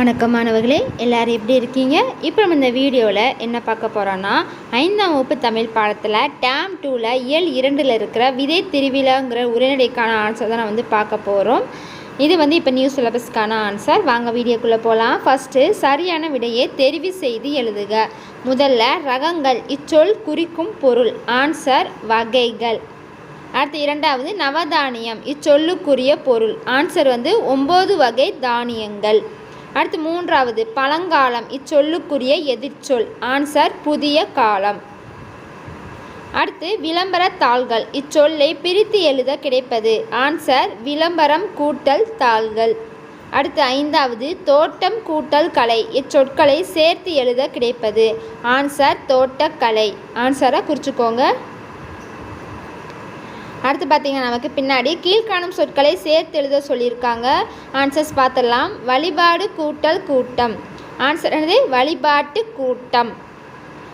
வணக்கம் மாணவர்களே எல்லோரும் எப்படி இருக்கீங்க? இப்போ நம்ம இந்த வீடியோவில் என்ன பார்க்க போகிறோன்னா ஐந்தாம் வகுப்பு தமிழ் பாடத்தில் டேம் டூவில் இயல் இரண்டில் இருக்கிற விதை திருவிழாங்கிற உரைநடைக்கான ஆன்சர் தான் நான் வந்து பார்க்க போகிறோம் இது வந்து இப்போ நியூ சிலபஸ்க்கான ஆன்சர் வாங்க வீடியோக்குள்ளே போகலாம் ஃபஸ்ட்டு சரியான விடையை தெரிவு செய்து எழுதுக. முதல்ல ரகங்கள் இச்சொல் குறிக்கும் பொருள் ஆன்சர் வகைகள். அடுத்து இரண்டாவது நவதானியம் இச்சொல்லுக்குரிய பொருள் ஆன்சர் வந்து ஒம்பது வகை தானியங்கள். அடுத்து மூன்றாவது பழங்காலம் இச்சொல்லுக்குரிய எதிர்ச்சொல் ஆன்சர் புதிய காலம். அடுத்து விளம்பர தாள்கள் இச்சொல்லை பிரித்து எழுத கிடைப்பது. ஆன்சர் விளம்பரம் கூட்டல் தாள்கள். அடுத்து ஐந்தாவது தோட்டம் கூட்டல் கலை இச்சொற்களை சேர்த்து எழுத கிடைப்பது. ஆன்சர் தோட்டக்கலை. ஆன்சரை குறிச்சுக்கோங்க. அடுத்து பார்த்தீங்கன்னா நமக்கு பின்னாடி கீழ்காணும் சொற்களை சேர்த்து எழுத சொல்லியிருக்காங்க. ஆன்சர்ஸ் பார்த்துடலாம். வழிபாடு கூட்டல் கூட்டம். ஆன்சர் என்னது? வழிபாட்டு கூட்டம்.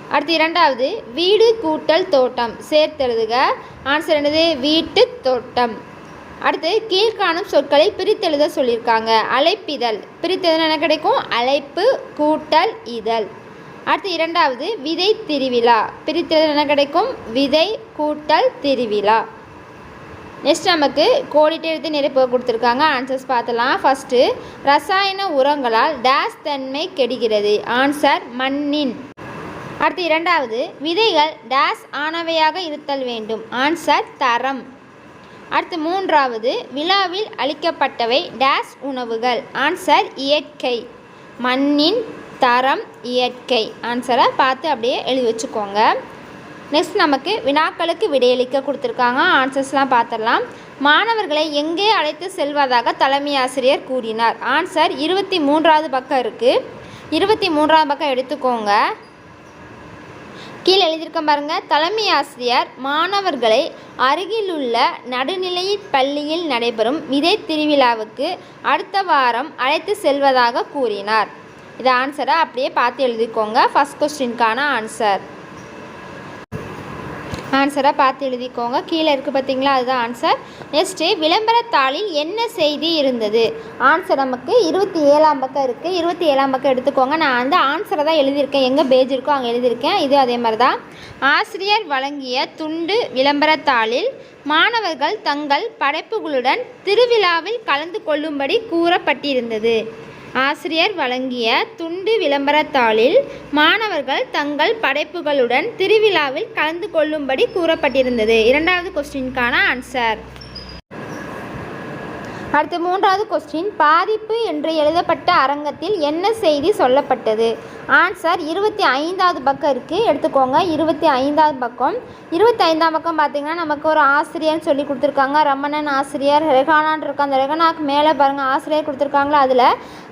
அடுத்து இரண்டாவது வீடு கூட்டல் தோட்டம். சேர்த்து எழுதுக. ஆன்சர் என்னது? வீட்டு தோட்டம். அடுத்து கீழ்காணும் சொற்களை பிரித்தெழுத சொல்லியிருக்காங்க. அழைப்பிதழ். பிரித்தெழுத என்ன கிடைக்கும்? அழைப்பு கூட்டல் இதழ். அடுத்து இரண்டாவது விதை திருவிழா. பிரித்தெழுத என்ன கிடைக்கும்? விதை கூட்டல் திருவிழா. நெக்ஸ்ட் நமக்கு கோடிட்டு எழுத்து நிரப்பு கொடுத்துருக்காங்க. ஆன்சர்ஸ் பார்த்தலாம். ஃபஸ்ட்டு ரசாயன உரங்களால் டேஸ் தன்மை கெடுகிறது. ஆன்சர் மண்ணின். அடுத்து இரண்டாவது விதைகள் டேஸ் ஆனவையாக இருத்தல் வேண்டும். ஆன்சர் தரம். அடுத்து மூன்றாவது விழாவில் அளிக்கப்பட்டவை டேஸ் உணவுகள். ஆன்சர் இயற்கை. மண்ணின் தரம் இயற்கை. ஆன்சரை பார்த்து அப்படியே எழுதி வச்சுக்கோங்க. நெக்ஸ்ட் நமக்கு வினாக்களுக்கு விடையளிக்க கொடுத்துருக்காங்க. ஆன்சர்ஸ்லாம் பார்த்துடலாம் மாணவர்களை எங்கே அழைத்து செல்வதாக தலைமை ஆசிரியர் கூறினார். ஆன்சர் இருபத்தி மூன்றாவது பக்கம் இருக்குது இருபத்தி மூன்றாவது பக்கம் எடுத்துக்கோங்க. கீழே எழுதியிருக்க பாருங்க. தலைமை ஆசிரியர் மாணவர்களை அருகிலுள்ள நடுநிலை பள்ளியில் நடைபெறும் விதை திருவிழாவுக்கு அடுத்த வாரம் அழைத்து செல்வதாக கூறினார். இது ஆன்சரை அப்படியே பார்த்து எழுதிக்கோங்க. ஃபஸ்ட் கொஸ்டின்கான ஆன்சர் ஆன்சரை பார்த்து எழுதிக்கோங்க. கீழே இருக்குது பார்த்தீங்களா? அதுதான் ஆன்சர் நெக்ஸ்ட்டு விளம்பரத்தாளில் என்ன செய்தி இருந்தது? ஆன்சர் நமக்கு இருபத்தி ஏழாம் பக்கம் இருக்குது இருபத்தி ஏழாம் பக்கம் எடுத்துக்கோங்க. நான் வந்து ஆன்சரை தான் எழுதியிருக்கேன். எங்கே பேஜ் இருக்கோ அங்கே எழுதியிருக்கேன். இது அதே மாதிரி தான் ஆசிரியர் வழங்கிய துண்டு விளம்பரத்தாளில் மாணவர்கள் தங்கள் படைப்புகளுடன் திருவிழாவில் கலந்து கொள்ளும்படி கூறப்பட்டிருந்தது. ஆசிரியர் வழங்கிய துண்டு விளம்பரத்தாளில் மாணவர்கள் தங்கள் படைப்புகளுடன் திருவிழாவில் கலந்து கொள்ளும்படி கூறப்பட்டிருந்தது. இரண்டாவது கொஸ்டினுக்கான ஆன்சர் அடுத்து மூன்றாவது கொஸ்டின் பாதிப்பு என்று எழுதப்பட்ட அரங்கத்தில் என்ன செய்தி சொல்லப்பட்டது? ஆன்சர் இருபத்தி ஐந்தாவது பக்கம் இருக்குது எடுத்துக்கோங்க. இருபத்தி ஐந்தாவது பக்கம். இருபத்தி ஐந்தாம் பக்கம் பார்த்தீங்கன்னா நமக்கு ஒரு ஆசிரியர்னு சொல்லி கொடுத்துருக்காங்க. ரமணன் ஆசிரியர் ரெகானான் இருக்கு அந்த ரெகனாக்கு மேலே பாருங்கள் ஆசிரியர் கொடுத்துருக்காங்களா அதில்.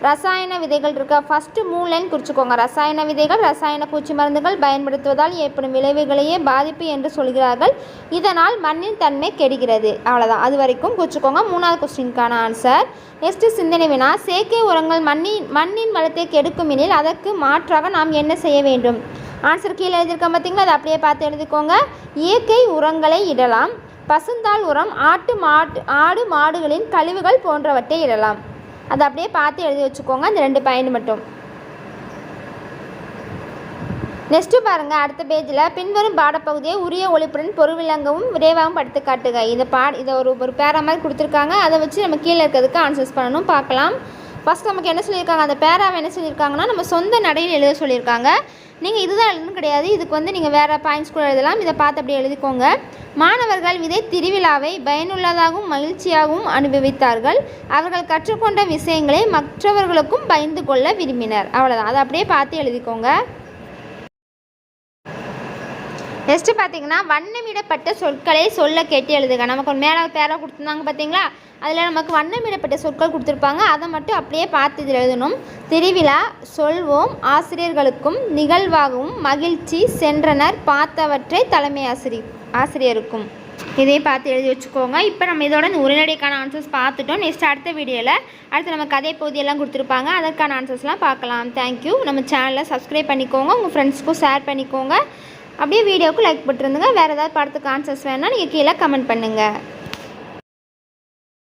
ரசாயன விதைகள் இருக்கா? ஃபஸ்ட்டு மூணு லைன் குறிச்சிக்கோங்க. ரசாயன விதைகள் ரசாயன பூச்சி மருந்துகள் பயன்படுத்துவதால் ஏற்படும் விளைவுகளையே பாதிப்பு என்று சொல்கிறார்கள். இதனால் மண்ணின் தன்மை கெடுகிறது. அவ்வளோதான் அது வரைக்கும் குறிச்சிக்கோங்க. மூணாவது கொஸ்டினுக்கான ஆன்சர் நெக்ஸ்ட்டு சிந்தனை வினா. செயற்கை உரங்கள் மண்ணின் மண்ணின் வளத்தை கெடுக்கும் எனில் அதற்கு மாற்றாக நாம் என்ன செய்ய வேண்டும்? ஆன்சர் கீழே எழுதியிருக்கோம் பார்த்தீங்களா? அதை அப்படியே பார்த்து எழுதிக்கோங்க. இயற்கை உரங்களை இடலாம். பசுந்தாள் உரம் ஆட்டு மாட்டு ஆடு மாடுகளின் கழிவுகள் போன்றவற்றை இடலாம். அதை அப்படியே பார்த்து எழுதி வச்சுக்கோங்க. அந்த ரெண்டு பயன் மட்டும். நெக்ஸ்ட்டு பாருங்கள் அடுத்த பேஜில் பின்வரும் பாடப்பகுதியை உரிய ஒளிப்புடன் பொருவிலங்கவும் விரைவாகவும் படுத்து காட்டுக. இதை பா இதை ஒரு ஒரு பேரா மாதிரி கொடுத்துருக்காங்க. அதை வச்சு நம்ம கீழே இருக்கிறதுக்கு ஆன்சர்ஸ் பண்ணணும். பார்க்கலாம். ஃபஸ்ட் நமக்கு என்ன சொல்லியிருக்காங்க? அந்த பேராவை என்ன சொல்லியிருக்காங்கன்னா நம்ம சொந்த நடையில் எழுத சொல்லியிருக்காங்க. நீங்கள் இதுதான் எழுதணும் கிடையாது. இதுக்கு வந்து நீங்கள் வேறு பாயிண்ட்ஸ் கூட எழுதலாம். இதை பார்த்து அப்படியே எழுதிக்கோங்க. மாணவர்கள் விதை திருவிழாவை பயனுள்ளதாகவும் மகிழ்ச்சியாகவும் அனுபவித்தார்கள். அவர்கள் கற்றுக்கொண்ட விஷயங்களை மற்றவர்களுக்கும் பயந்து கொள்ள விரும்பினர். அவ்வளோதான் அதை அப்படியே பார்த்து எழுதிக்கோங்க. நெக்ஸ்ட்டு பார்த்தீங்கன்னா வண்ணமிடப்பட்ட சொற்களை சொல்ல கேட்டு எழுதுக. நமக்கு ஒரு மேலே பேராக கொடுத்துருந்தாங்க பார்த்தீங்களா அதில் நமக்கு வண்ணமிடப்பட்ட சொற்கள் கொடுத்துருப்பாங்க. அதை மட்டும் அப்படியே பார்த்து இதில் எழுதணும். திருவிழா சொல்வோம் ஆசிரியர்களுக்கும் நிகழ்வாகவும் மகிழ்ச்சி சென்றனர் பார்த்தவற்றை தலைமை ஆசிரி ஆசிரியருக்கும். இதே பார்த்து எழுதி வச்சுக்கோங்க. இப்போ நம்ம இதோட இந்த உரைநடைக்கான ஆன்சர்ஸ் பார்த்துட்டோம். நெக்ஸ்ட் அடுத்த வீடியோவில் அடுத்து நம்ம கதை பகுதியெல்லாம் கொடுத்துருப்பாங்க. அதற்கான ஆன்சர்ஸ்லாம் பார்க்கலாம். தேங்க்யூ நம்ம சேனலை சப்ஸ்கிரைப் பண்ணிக்கோங்க. உங்கள் ஃப்ரெண்ட்ஸ்க்கும் ஷேர் பண்ணிக்கோங்க. அப்படியே வீடியோவுக்கு லைக் போட்டுருந்துங்க. வேறு ஏதாவது படத்துக்கு ஆன்சர்ஸ் வேணால் நீங்கள் கீழே கமெண்ட் பண்ணுங்கள்